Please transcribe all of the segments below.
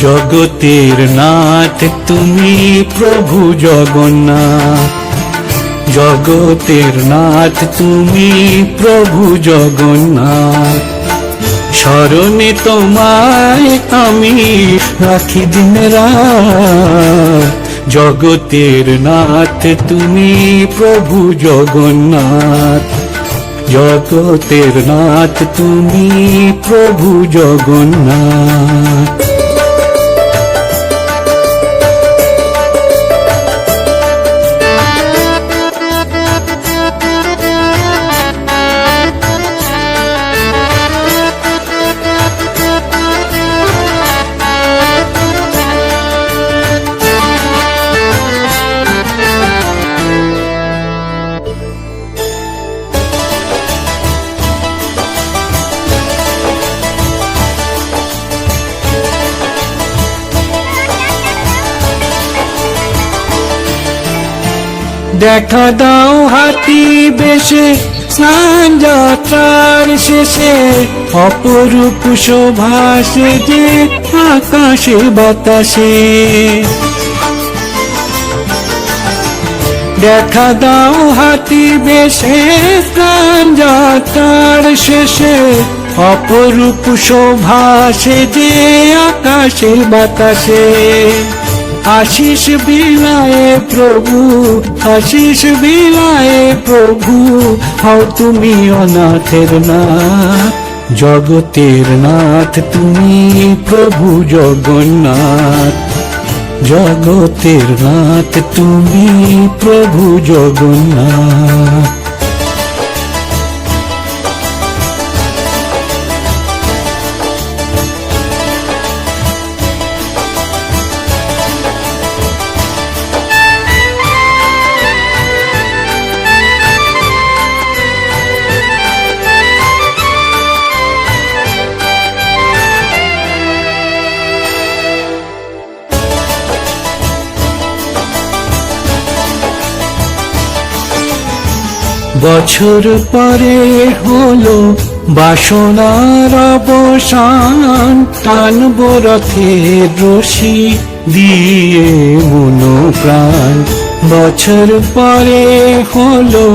জগতের নাথ, তুমি প্রভু জগন্নাথ। জগতের নাথ, তুমি প্রভু জগন্নাথ। স্মরণে তোমায় আমি রাখি দিন রাত। জগতের নাথ, তুমি প্রভু জগন্নাথ। জগতের নাথ, তুমি প্রভু জগন্নাথ। দেখা দাও হাতি বেশে, স্নান যাত্রার শেষে। অপরূপ শোভা যে আকাশে বাতাসে। দেখা দাও হাতি বেশে প্রাণ যাত্রার শেষে। অপরূপ শোভা যে আকাশে বাতাসে। আশিস বিলায়ে প্রভু, আশিস বিলায়ে প্রভু, হও তুমি অনাথের নাথ জগতের নাথ, তুমি প্রভু জগন্নাথ। জগতের নাথ, তুমি প্রভু জগন্নাথ। বছর পরে হলো বাসনার অবসান। টানব রথের রশি দিয়ে মনো প্রাণ বছর পরে হলো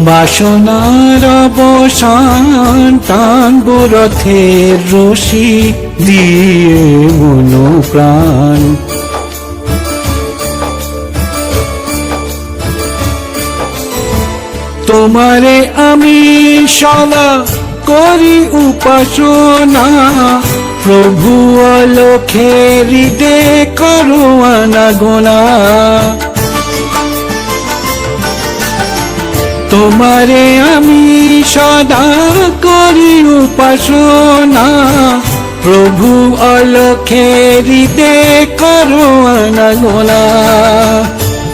বাসনার অবসান। টানব রথের রশি দিয়ে মনো প্রাণ তোমারে আমি সদা করি উপাসনা। প্রভু অলখের দে করো আনাগোনা। তোমারে আমি সদা করি উপাসনা। প্রভু অলখের দে করো আনাগোনা।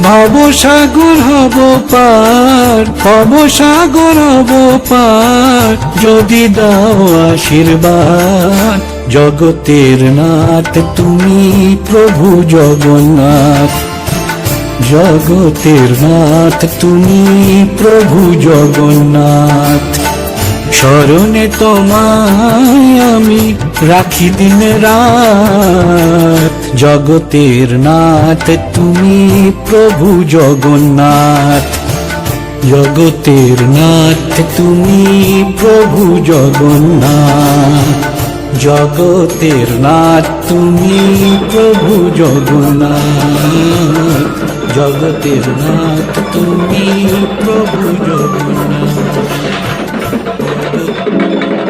ভব সাগর হব পার ভব সাগর হব পার, যদি দাও আশীর্বাদ, জগতের নাথ তুমি প্রভু জগন্নাথ। জগতের নাথ তুমি প্রভু জগন্নাথ। স্মরণে তোমায় আমি রাখি দিন রাত। জগতের নাথ, তুমি প্রভু জগন্নাথ। জগতের নাথ, তুমি প্রভু জগন্নাথ। জগতের নাথ, তুমি প্রভু জগন্নাথ। জগতের নাথ, তুমি প্রভু জগন্নাথ। Thank you.